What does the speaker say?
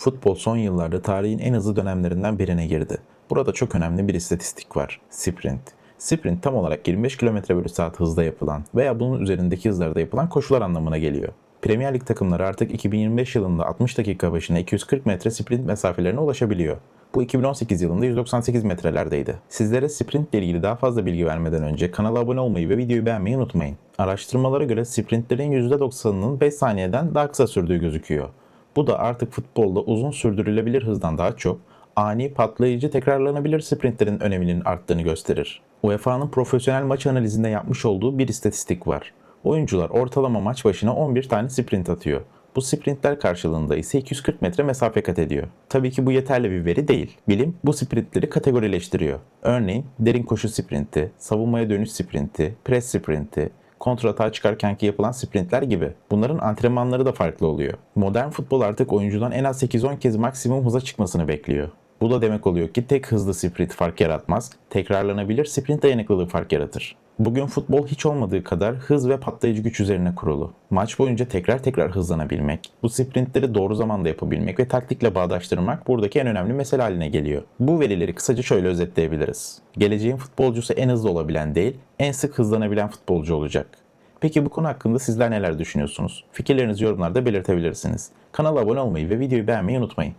Futbol son yıllarda tarihin en hızlı dönemlerinden birine girdi. Burada çok önemli bir istatistik var. Sprint. Sprint tam olarak 25 km bölü saat hızda yapılan veya bunun üzerindeki hızlarda yapılan koşular anlamına geliyor. Premier Lig takımları artık 2025 yılında 60 dakika başına 240 metre sprint mesafelerine ulaşabiliyor. Bu 2018 yılında 198 metrelerdeydi. Sizlere sprint ile ilgili daha fazla bilgi vermeden önce kanala abone olmayı ve videoyu beğenmeyi unutmayın. Araştırmalara göre sprintlerin %90'ının 5 saniyeden daha kısa sürdüğü gözüküyor. Bu da artık futbolda uzun sürdürülebilir hızdan daha çok ani patlayıcı tekrarlanabilir sprintlerin öneminin arttığını gösterir. UEFA'nın profesyonel maç analizinde yapmış olduğu bir istatistik var. Oyuncular ortalama maç başına 11 tane sprint atıyor. Bu sprintler karşılığında ise 240 metre mesafe kat ediyor. Tabii ki bu yeterli bir veri değil. Bilim bu sprintleri kategorileştiriyor. Örneğin derin koşu sprinti, savunmaya dönüş sprinti, pres sprinti, kontratağa çıkarkenki yapılan sprintler gibi. Bunların antrenmanları da farklı oluyor. Modern futbol artık oyuncudan en az 8-10 kez maksimum hıza çıkmasını bekliyor. Bu da demek oluyor ki tek hızlı sprint fark yaratmaz, tekrarlanabilir sprint dayanıklılığı fark yaratır. Bugün futbol hiç olmadığı kadar hız ve patlayıcı güç üzerine kurulu. Maç boyunca tekrar tekrar hızlanabilmek, bu sprintleri doğru zamanda yapabilmek ve taktikle bağdaştırmak buradaki en önemli mesele haline geliyor. Bu verileri kısaca şöyle özetleyebiliriz. Geleceğin futbolcusu en hızlı olabilen değil, en sık hızlanabilen futbolcu olacak. Peki bu konu hakkında sizler neler düşünüyorsunuz? Fikirlerinizi yorumlarda belirtebilirsiniz. Kanala abone olmayı ve videoyu beğenmeyi unutmayın.